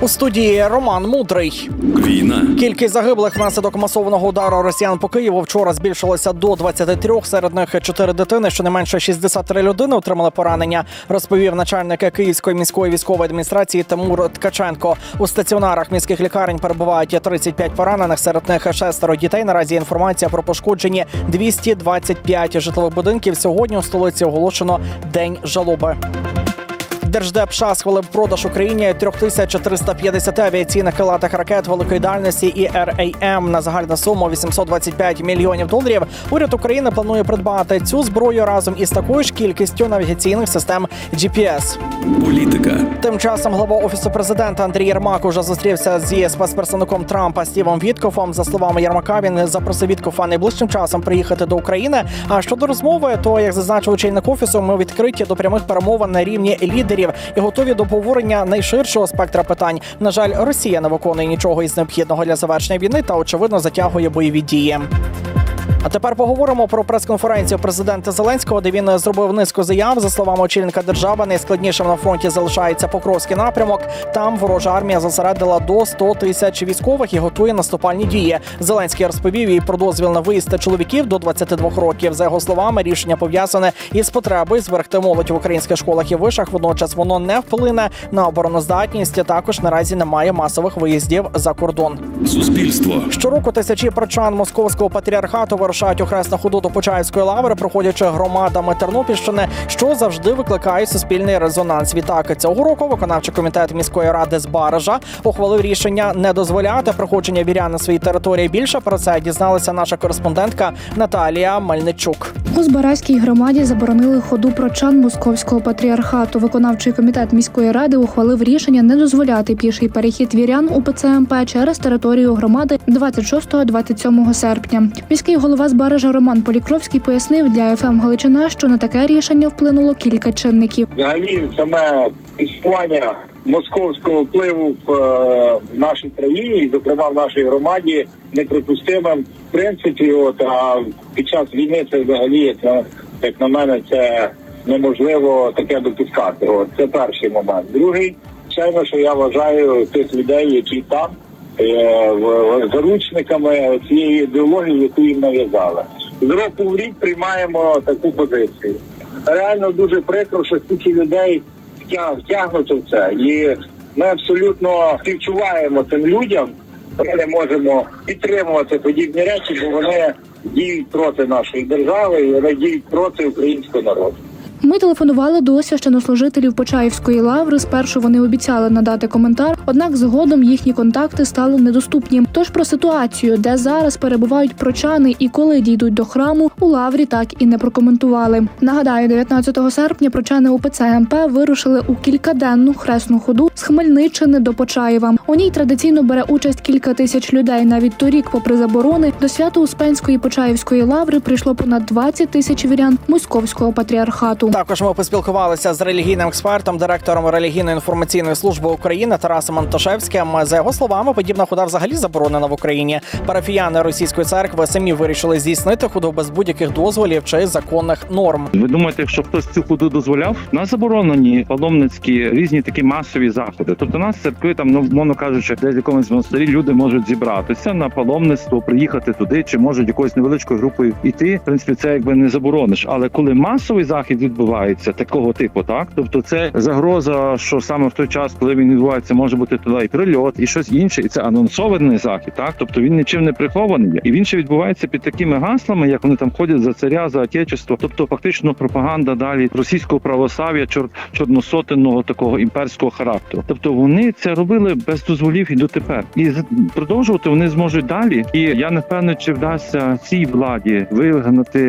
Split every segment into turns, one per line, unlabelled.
У студії Роман Мудрий.
Війна.
Кількість загиблих внаслідок масованого удару росіян по Києву вчора збільшилася до 23, Серед них 4 дитини. Щонайменше 63 людини отримали поранення. Розповів начальник Київської міської військової адміністрації Тимур Ткаченко. У стаціонарах міських лікарень перебувають 35 поранених. Серед них шестеро дітей. Наразі інформація про пошкоджені 225 житлових будинків. Сьогодні у столиці оголошено день жалоби. Держдеп США схвалив продаж Україні 3350 авіаційних крилатих ракет великої дальності і РАМ на загальну суму 825 мільйонів доларів. Уряд України планує придбати цю зброю разом із такою ж кількістю навігаційних систем GPS.
Політика.
Тим часом глава офісу президента Андрій Єрмак уже зустрівся зі спецпредставником Трампа Стівом Віткофом. За словами Єрмака, він запросив Віткофа найближчим часом приїхати до України. А щодо розмови, то як зазначив очільник офісу, ми відкриті до прямих перемовин на рівні лідерів і готові до обговорення найширшого спектра питань. На жаль, Росія не виконує нічого із необхідного для завершення війни та очевидно затягує бойові дії. А тепер поговоримо про прес-конференцію президента Зеленського, де він зробив низку заяв. За словами очільника держави, найскладнішим на фронті залишається Покровський напрямок. Там ворожа армія зосередила до 100 тисяч військових і готує наступальні дії. Зеленський розповів і про дозвіл на виїзд чоловіків до 22 років. За його словами, рішення пов'язане із потребою зберегти молодь в українських школах і вишах. Водночас воно не вплине на обороноздатність. Також наразі немає масових виїздів за кордон.
Суспільство.
Щороку тисячі прочан московського патріархату вирушають у хресну ходу до Почаївської лаври, проходячи громадами Тернопільщини, що завжди викликає суспільний резонанс. Відтак цього року виконавчий комітет міської ради з Баража ухвалив рішення не дозволяти проходження вірян на своїй території. Більше про це дізналася наша кореспондентка Наталія Мельничук.
У Збаразькій громаді заборонили ходу прочан московського патріархату. Виконавчий комітет міської ради ухвалив рішення не дозволяти піший перехід вірян у ПЦМП через територію громади 26-27 серпня. Міський голова Збаража Роман Полікровський пояснив для ФМ Галичина, що на таке рішення вплинуло кілька чинників.
Взагалі саме існування московського впливу в е, нашій країні, і, зокрема в нашій громаді, неприпустимим в принципі. От а під час війни це взагалі це як на мене, це неможливо таке допускати. От це перший момент. Другий, звичайно, що я вважаю тих людей, які там заручниками цієї ідеології, яку їм нав'язали. З року в рік приймаємо таку позицію. Реально дуже прикро, що стільки людей втягнуто в це, і ми абсолютно співчуваємо цим людям. Ми не можемо підтримувати подібні речі, бо вони діють проти нашої держави і вони діють проти українського народу.
Ми телефонували до священнослужителів Почаївської лаври. Спершу вони обіцяли надати коментар, однак згодом їхні контакти стали недоступні. Тож про ситуацію, де зараз перебувають прочани і коли дійдуть до храму, у лаврі так і не прокоментували. Нагадаю, 19 серпня прочани УПЦ МП вирушили у кількаденну хресну ходу з Хмельниччини до Почаєва. У ній традиційно бере участь кілька тисяч людей. Навіть торік, попри заборони, до Свято-Успенської Почаївської лаври прийшло понад 20 тисяч вірян московського патріархату.
Також ми поспілкувалися з релігійним експертом, директором релігійної інформаційної служби України Тарасом Антошевським. За його словами, подібна хода взагалі заборонена в Україні. Парафіяни російської церкви самі вирішили здійснити ходу без будь-яких дозволів чи законних норм.
Ви думаєте, якщо хтось цю ходу дозволяв? У нас заборонені паломницькі різні такі масові заходи. Тобто нас церкви там, ну мовно кажучи, десь в якомусь монастирі люди можуть зібратися на паломництво, приїхати туди, чи можуть якоюсь невеличкою групою йти. В принципі, це якби не заборониш. Але коли масовий захід відбувається такого типу, так тобто це загроза, що саме в той час, коли він відбувається, може бути туди і прильот, і щось інше, і це анонсований захід. Так, тобто він нічим не прихований. є. І він ще відбувається під такими гаслами, як вони там ходять за царя, за отечество. Тобто, фактично пропаганда далі російського православ'я, чор чорносотенного такого імперського характеру. Тобто вони це робили без дозволів і дотепер, і продовжувати вони зможуть далі. І я не впевнений, чи вдасться цій владі вигнати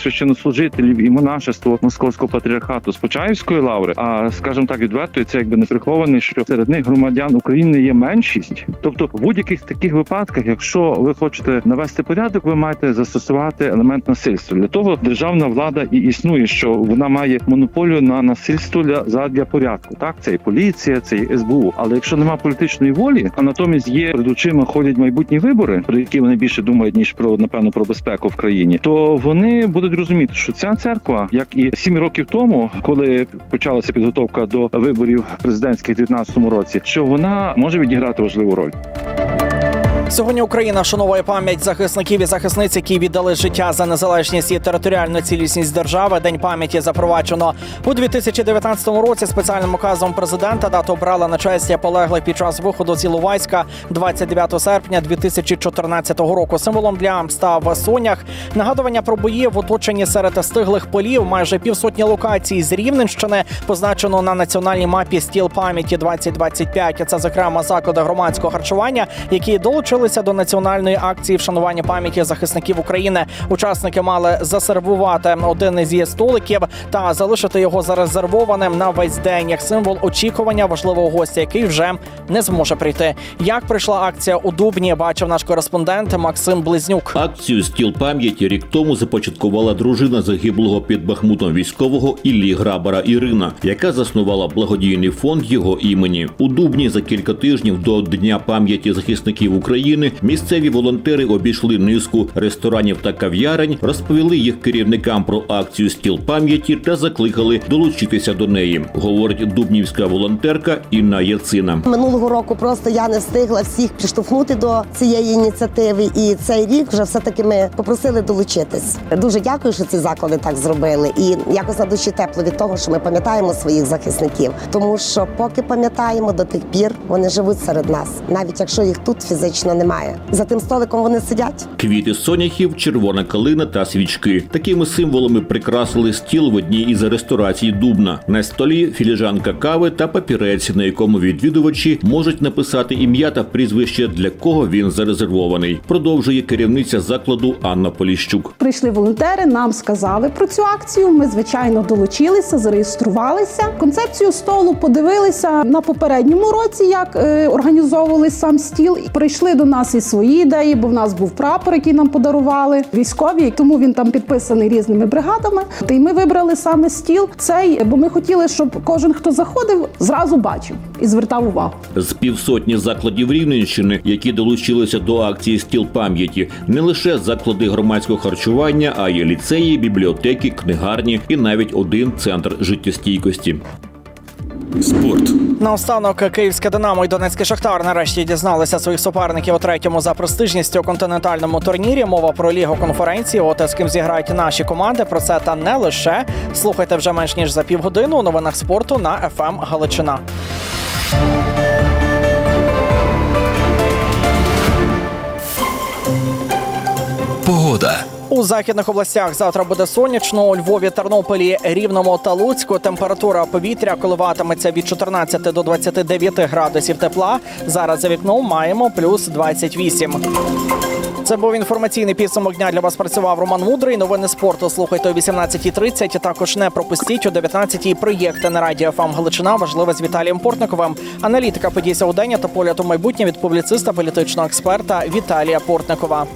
священнослужителів і монашество московського московського патріархату з Почаївської лаври. А скажімо так, відверто це якби не прихований, що серед них громадян України є меншість. Тобто, в будь-яких таких випадках, якщо ви хочете навести порядок, ви маєте застосувати елемент насильства. Для того державна влада і існує, що вона має монополію на насильство для задля порядку. Так, це і поліція, це і СБУ. Але якщо нема політичної волі, а натомість є перед очима ходять майбутні вибори, про які вони більше думають ніж про напевно про безпеку в країні, то вони будуть розуміти, що ця церква, як і сім років тому, коли почалася підготовка до виборів президентських у 2019 році, що вона може відіграти важливу роль.
Сьогодні Україна вшановує пам'ять захисників і захисниць, які віддали життя за незалежність і територіальну цілісність держави. День пам'яті запроваджено у 2019 році. Спеціальним указом президента дату обрала на честь полеглих під час виходу з Іловайська 29 серпня 2014 року. Символом для став сонях. Нагадування про бої в оточенні серед стиглих полів. Майже півсотні локацій з Рівненщини позначено на національній мапі стіл пам'яті 2025. Це зокрема заклади громадського харчування, які долучилися до національної акції вшанування пам'яті захисників України. Учасники мали засервувати один із столиків та залишити його зарезервованим на весь день як символ очікування важливого гостя, який вже не зможе прийти. Як прийшла акція у Дубні, бачив наш кореспондент Максим Близнюк.
Акцію стіл пам'яті рік тому започаткувала дружина загиблого під Бахмутом військового Іллі Грабара Ірина, яка заснувала благодійний фонд його імені. У Дубні за кілька тижнів до Дня пам'яті захисників України місцеві волонтери обійшли низку ресторанів та кав'ярень, розповіли їх керівникам про акцію стіл пам'яті та закликали долучитися до неї. Говорить дубнівська волонтерка Інна Яцина.
Минулого року просто я не встигла всіх підштовхнути до цієї ініціативи, і цей рік вже все таки ми попросили долучитись. Дуже дякую, що ці заклади так зробили. І якось на душі тепло від того, що ми пам'ятаємо своїх захисників. Тому що поки пам'ятаємо до тих пір, вони живуть серед нас, навіть якщо їх тут фізично немає. За тим столиком вони сидять.
Квіти соняхів, червона калина та свічки. Такими символами прикрасили стіл в одній із ресторацій Дубна. На столі філіжанка кави та папірець, на якому відвідувачі можуть написати ім'я та прізвище, для кого він зарезервований. Продовжує керівниця закладу Анна Поліщук.
Прийшли волонтери, нам сказали про цю акцію. Ми звичайно долучилися, зареєструвалися. Концепцію столу подивилися на попередньому році, як е, організовували сам стіл. І Прийшли до нас і свої ідеї, бо в нас був прапор, який нам подарували військові. Тому він там підписаний різними бригадами. Й ми вибрали саме стіл цей, бо ми хотіли, щоб кожен, хто заходив, зразу бачив і звертав увагу.
З півсотні закладів Рівненщини, які долучилися до акції Стіл пам'яті, не лише заклади громадського харчування, а й ліцеї, бібліотеки, книгарні і навіть один центр життєстійкості.
Спорт.
Наостанок київське Динамо і Донецький Шахтар нарешті дізналися своїх суперників у третьому за престижністю континентальному турнірі. Мова про лігу конференції. От з ким зіграють наші команди. Про це та не лише слухайте вже менш ніж за півгодини у новинах спорту на ФМ Галичина.
Погода.
У західних областях завтра буде сонячно. У Львові, Тернополі, Рівному та Луцьку температура повітря коливатиметься від 14 до 29 градусів тепла. Зараз за вікном маємо плюс 28. Це був інформаційний підсумок дня. Для вас працював Роман Мудрий. Новини спорту слухайте о 18.30. Також не пропустіть о 19.00 проєкти на радіо ФАМ Галичина. Важливе з Віталієм Портниковим. Аналітика подій сьогодення та погляд у майбутнє від публіциста політичного експерта Віталія Портникова.